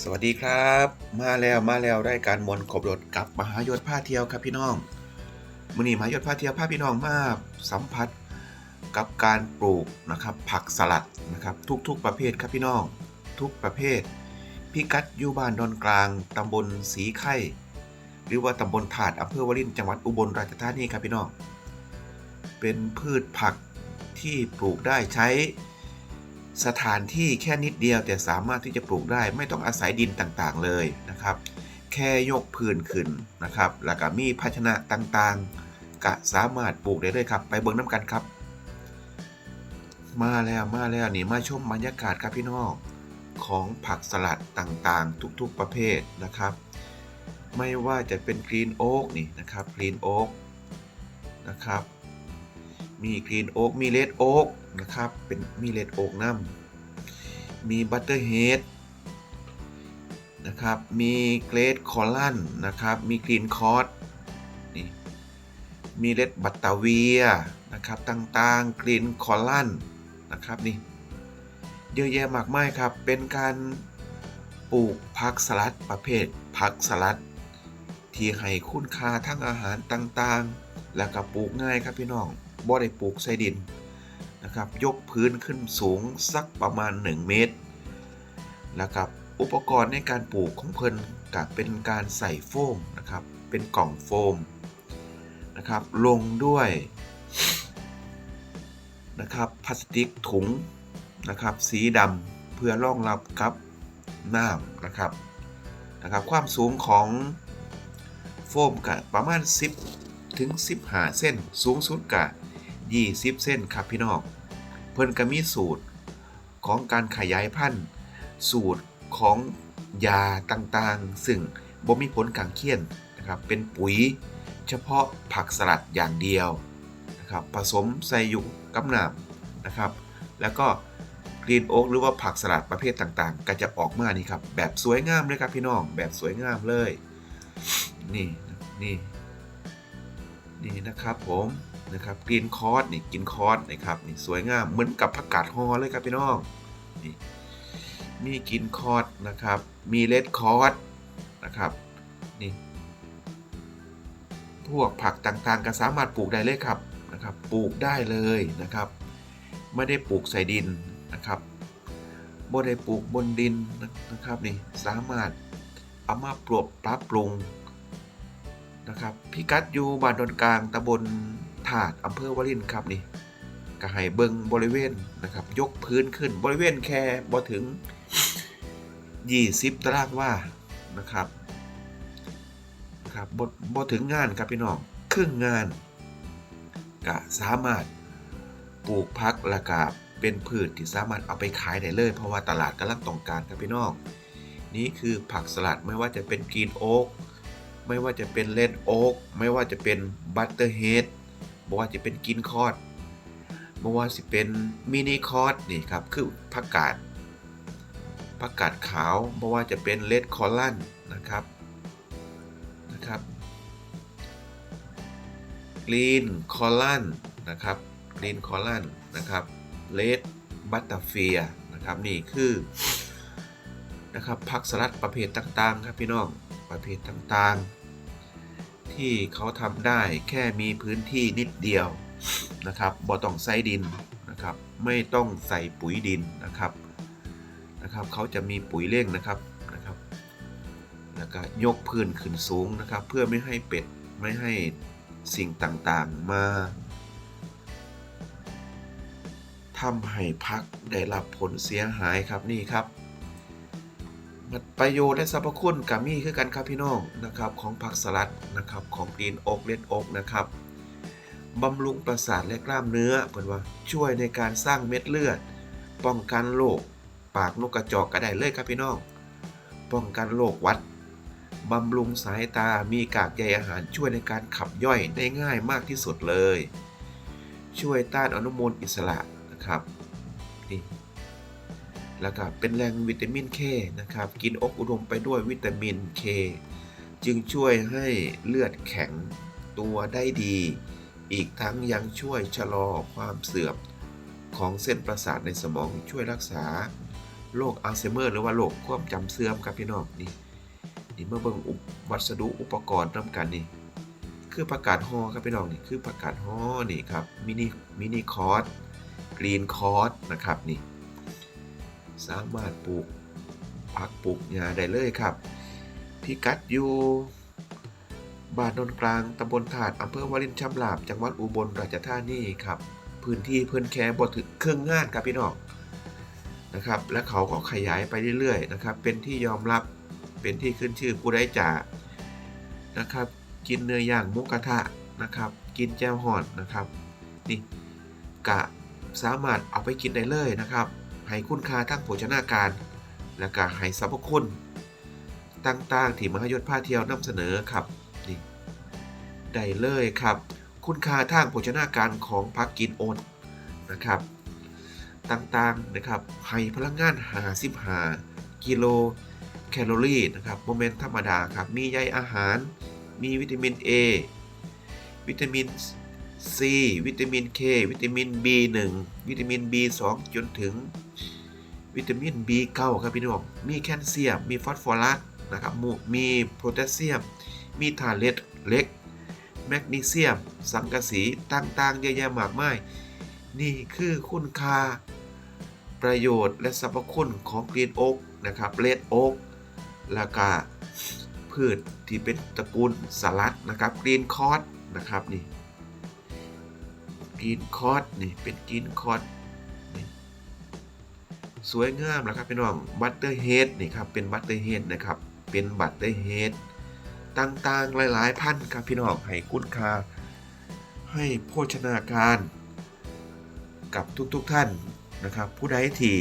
สวัสดีครับ มาแล้วมาแล้วรายการมนขบรถกับมหายศผ้าเที่ยวครับพี่น้องมื่อนี้มหายศผ้าเที่ยวพาพี่น้องมาสัมผัสกับการปลูกนะครับ ผักสลัดนะครับ ทุกๆประเภทครับพี่น้อง ทุกประเภทพิกัดอยู่บ้านดอนกลางตำบลสีไข่หรือว่าตำบลถาดอำเภอวารินจังหวัดอุบลราชธานีครับพี่น้อง เป็นพืชผักที่ปลูกได้ใช้ สถานที่แค่นิดเดียวแต่สามารถที่จะปลูกได้ไม่ต้องอาศัยดินต่างๆเลยนะครับ แค่ยกพื้นขึ้นนะครับ แล้วก็มีภาชนะต่างๆ ก็สามารถปลูกได้เลยครับ ไปเบิ่งน้ำกันครับ มาแล้วมาแล้วนี่มาชมบรรยากาศครับพี่น้องของผักสลัดต่างๆ ทุกๆประเภทนะครับ ไม่ว่าจะเป็นกรีนโอ๊กนี่นะครับกรีนโอ๊กนะครับ มีกรีนโอ๊กมีเลดโอ๊กนะครับ เป็นมีเลดโอ๊กน้ำมีบัตเตอร์เฮดนะครับ มีเกรดคอลันนะครับ มีกรีนคอร์สนี่ มีเลดบัตตาเวียนะครับ ต่างๆ กรีนคอลันนะครับนี่ เยอะแยะมากมายครับ เป็นการปลูกผักสลัดประเภทผักสลัด ที่ให้คุณค่าทั้งอาหารต่างๆ แล้วก็ปลูกง่ายครับพี่น้อง บ่ได้ปลูกใส่ดินนะครับ ยกพื้นขึ้นสูงสักประมาณ 1 เมตรแล้วกับอุปกรณ์ในการปลูกของเพิ่นก็เป็นการใส่โฟมนะครับ เป็นกล่องโฟมนะครับลงด้วยนะครับพลาสติกถุงนะครับสีดำเพื่อรองรับกับน้ำนะครับนะครับความสูงของโฟมก็ประมาณ 10 ถึง 15 เส้นสูงสุดก็ 20 เส้นครับพี่น้องเพิ่นก็มีสูตรของการขยายพันธุ์ สูตรของยาต่างๆ ซึ่งบ่มีผลข้างเคียงนะครับเป็นปุ๋ยเฉพาะผักสลัดอย่างเดียวนะครับผสมใส่อยู่กับน้ำนะครับ แล้วก็กรีนโอ๊กหรือว่าผักสลัดประเภทต่างๆ ก็จะออกมานี่ครับ แบบสวยงามเลยครับพี่น้องแบบสวยงามเลย นี่นี่นี่นะครับผม นะครับกรีนคอร์สนี่กินคอร์สนะครับนี่สวยงามเหมือนกับผักกาดฮอเลยครับพี่น้องนี่มีกินคอร์สนะครับ มีเลดคอร์สนะครับนี่พวกผักต่างๆ ก็สามารถปลูกได้เลยครับนะครับปลูกได้เลยนะครับ ไม่ได้ปลูกใส่ดินนะครับบ่ได้ปลูกบนดินนะครับนี่สามารถเอามาปรับปรับปรุงนะครับพิกัดอยู่บ้านดอนกลางตำบล ถาดอำเภอวารินครับนี่ก็ให้เบิงบริเวณนะครับ ยกพื้นขึ้นบริเวณแค่บ่ถึง 20 ตารางว่านะครับครับบ่บ่ถึงงานครับพี่น้องครึ่งงานก็สามารถปลูกพักและก็เป็นพืชที่สามารถเอาไปขายได้เลย เพราะว่าตลาดกำลังต้องการครับพี่น้องนี่คือผักสลัดไม่ว่าจะเป็นกรีนโอ๊กไม่ว่าจะเป็นเลดโอ๊กไม่ว่าจะเป็นบัตเตอร์เฮด ไม่ว่าจะเป็นกินคอร์ดไม่ว่าจะเป็นมินิคอร์ดนี่ครับคือผักกาดผักกาดขาวไม่ว่าจะเป็นเลดคอลันนะครับนะครับกรีนคอลันนะครับกรีนคอลันนะครับเลดบัตเตอร์เฟียนะครับนี่คือนะครับผักสลัดประเภทต่างๆ ครับพี่น้องประเภทต่างๆ ที่เขาทำได้แค่มีพื้นที่นิดเดียวนะครับบ่ต้องใส่ดินนะครับ ไม่ต้องใส่ปุ๋ยดินนะครับนะครับ เขาจะมีปุ๋ยเร่งนะครับนะครับ แล้วก็ยกพื้นขึ้นสูงนะครับ เพื่อไม่ให้เป็ดไม่ให้สิ่งต่างๆมาทำให้พักได้รับผลเสียหายครับนี่ครับ ประโยชน์และสรรพคุณกับมีคือกันครับพี่น้องนะครับของผักสลัดนะครับของกรีนอกเล็ดอกนะครับบำรุงประสาทและกล้ามเนื้อเพื่อนว่าช่วยในการสร้างเม็ดเลือด ป้องกันโรคปากนกกระจอกก็ได้เลยครับพี่น้อง ป้องกันโรควัดบำรุงสายตามีกากใยอาหารช่วยในการขับย่อยได้ง่ายมากที่สุดเลย ช่วยต้านอนุมูลอิสระนะครับนี่ แล้วก็เป็นแหล่งวิตามินเคนะครับ กินอกอุดมไปด้วยวิตามินเคจึงช่วยให้เลือดแข็งตัวได้ดี อีกทั้งยังช่วยชะลอความเสื่อมของเส้นประสาทในสมองช่วยรักษาโรคอัลไซเมอร์ หรือว่าโรคความจำเสื่อมครับพี่น้องนี่นี่เมาเบิ่งวัสดุอุปกรณ์นํกันนี่คือผักกาดฮอครับพี่น้องนี่คือผักกาดฮอนี่ครับมินิมินิคอร์สกรีนคอร์สนะครับนี่ สามารถปลูกผักปลูกหญ้าได้เลยครับพิกัดอยู่บ้านนนกลางตำบลถาดอำเภอวารินชำราบจังหวัดอุบลราชธานีครับ พื้นที่เพิ่อนแค่บ่ถึงเครึ่องงานครับพี่น้องนะครับ และเขาก็ขยายไปเรื่อยๆนะครับ เป็นที่ยอมรับเป็นที่ขึ้นชื่อผู้ใดจ่านะครับ กินเนื้อย่างมุกกระทะนะครับ กินแจ่วห่อนนะครับนี่กะสามารถเอาไปกินได้เลยนะครับ ให้คุณค่าทางโภชนาการ และก็ให้สรรพคุณต่างๆ ที่มหายศพาเที่ยวนำเสนอครับนี่ได้เลยครับ คุณค่าทางโภชนาการของผักกินโอนนะครับ ต่างๆนะครับให้พลังงาน55กิโลแคลอรี่นะครับโมเมนต์ธรรมดาครับ มีใยอาหาร มีวิตามิน A วิตามิน C วิตามิน K วิตามิน B1 วิตามิน B2 จนถึง วิตามิน B9 ครับพี่น้องมีแคลเซียม มีฟอสฟอรัสนะครับม,มีโพแทสเซียม มีถ่านเหล็กเล็ก แมกนีเซียม สังกะสีต่างๆเยอะแยะมากมาย นี่คือคุณค่าประโยชน์และสรรพคุณของกรีนโอ๊กนะครับเลดโอ๊กแล้วก็พืชที่เป็นตระกูลสลัดนะครับกรีนคอร์สนะครับนี่กรีนคอร์สนี่เป็นกรีนคอร์ส สวยงามนะครับพี่น้องบัตเตอร์เฮดนี่ครับเป็นบัตเตอร์เฮดนะครับเป็นบัตเตอร์เฮดต่างๆ หลาย ๆ พันธุ์ครับพี่น้องให้คุณค่าให้โภชนาการกับทุกๆท่านนะครับ ผู้ใดที่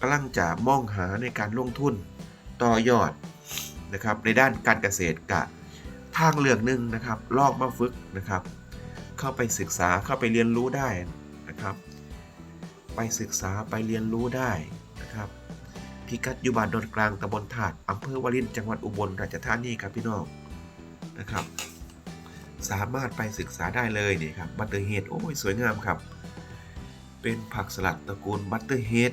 กำลังจะมองหาในการลงทุนต่อยอดนะครับในด้านการเกษตรกะทางเลือกหนึ่งนะครับลอกมาฝึกนะครับ เข้าไปศึกษาเข้าไปเรียนรู้ได้นะครับ ไปศึกษาไปเรียนรู้ได้นะครับพิกัดอยู่บ้านดอนกลางตำบลถาดอำเภอวารินจังหวัดอุบลราชธานีครับพี่น้องนะครับ สามารถไปศึกษาได้เลยนี่ครับบัตเตอร์เฮดโอ้ยสวยงามครับ เป็นผักสลัดตระกูลบัตเตอร์เฮด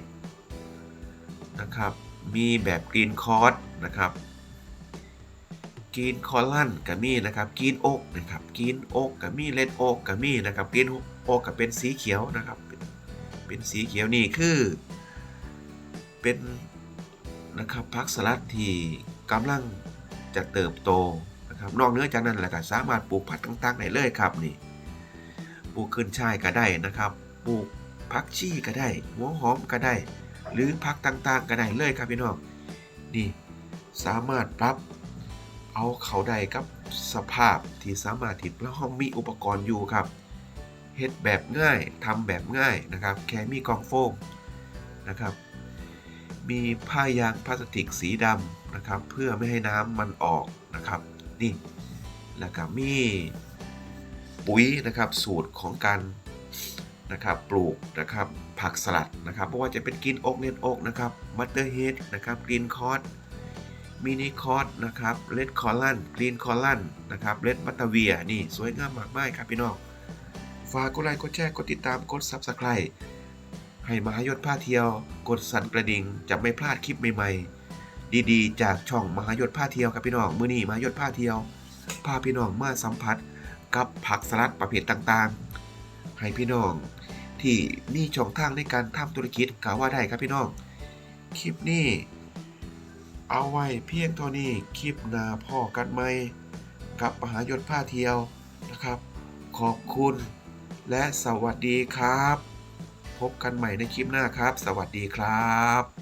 นะครับมีแบบกรีนคอร์สนะครับกรีนคอลันกับมีนะครับกรีนโอ๊กนะครับกรีนโอ๊กกับมีเลดโอ๊กกับมีนะครับกรีนโอ๊กกับเป็นสีเขียวนะครับเป็น เป็นสีเขียวนี่คือ เป็นนะครับผักสลัดที่กำลังจะเติบโตนะครับนอกเหนือจากนั้นแหละก็สามารถปลูกผักต่างๆได้เลยครับนี่ปลูกขึ้นช่ายก็ได้นะครับปลูกผักชีก็ได้ หัวหอมก็ได้ หรือผักต่างๆก็ได้เลยครับพี่น้องนี่สามารถปรับเอาเขาได้กับสภาพที่สามารถที่เรามีอุปกรณ์อยู่ครับ เฮ็ดแบบง่ายทำแบบง่ายนะครับ แค่มีกล่องโฟมนะครับ มีผ้ายางพลาสติกสีดำนะครับ เพื่อไม่ให้น้ำมันออกนะครับ นี่แล้วก็มีปุ๋ยนะครับสูตรของการนะครับปลูกนะครับผักสลัดนะครับเพราะว่าจะเป็นกินอกเน็ตอกนะครับบัตเตอร์เฮดนะครับกรีนคอร์สมินิคอร์สนะครับเลดคอลันกรีนคอลันนะครับเลดบัตเตอร์เวียนี่สวยงามมากมายครับพี่น้อง ฝากกดไลค์กดแชร์กดติดตามกด Subscribe ให้มหายศผ้าเที่ยว กดสั่นกระดิ่งจะไม่พลาดคลิปใหม่ๆ ดีๆ จากช่องมหายศผ้าเที่ยวครับพี่น้องมือนี้มหายศผ้าเที่ยวพาพี่น้องมาสัมผัสกับผักสลัดประเภทต่างๆ ให้พี่น้องที่มีช่องทางในการทำธุรกิจกล่าวว่าได้ครับพี่น้อง คลิปนี้ เอาไว้เพียงเท่านี้คลิปหน้าพ่อกันไหมกับมหายศผ้าเที่ยวนะครับ ขอบคุณ และสวัสดีครับ พบกันใหม่ในคลิปหน้าครับ สวัสดีครับ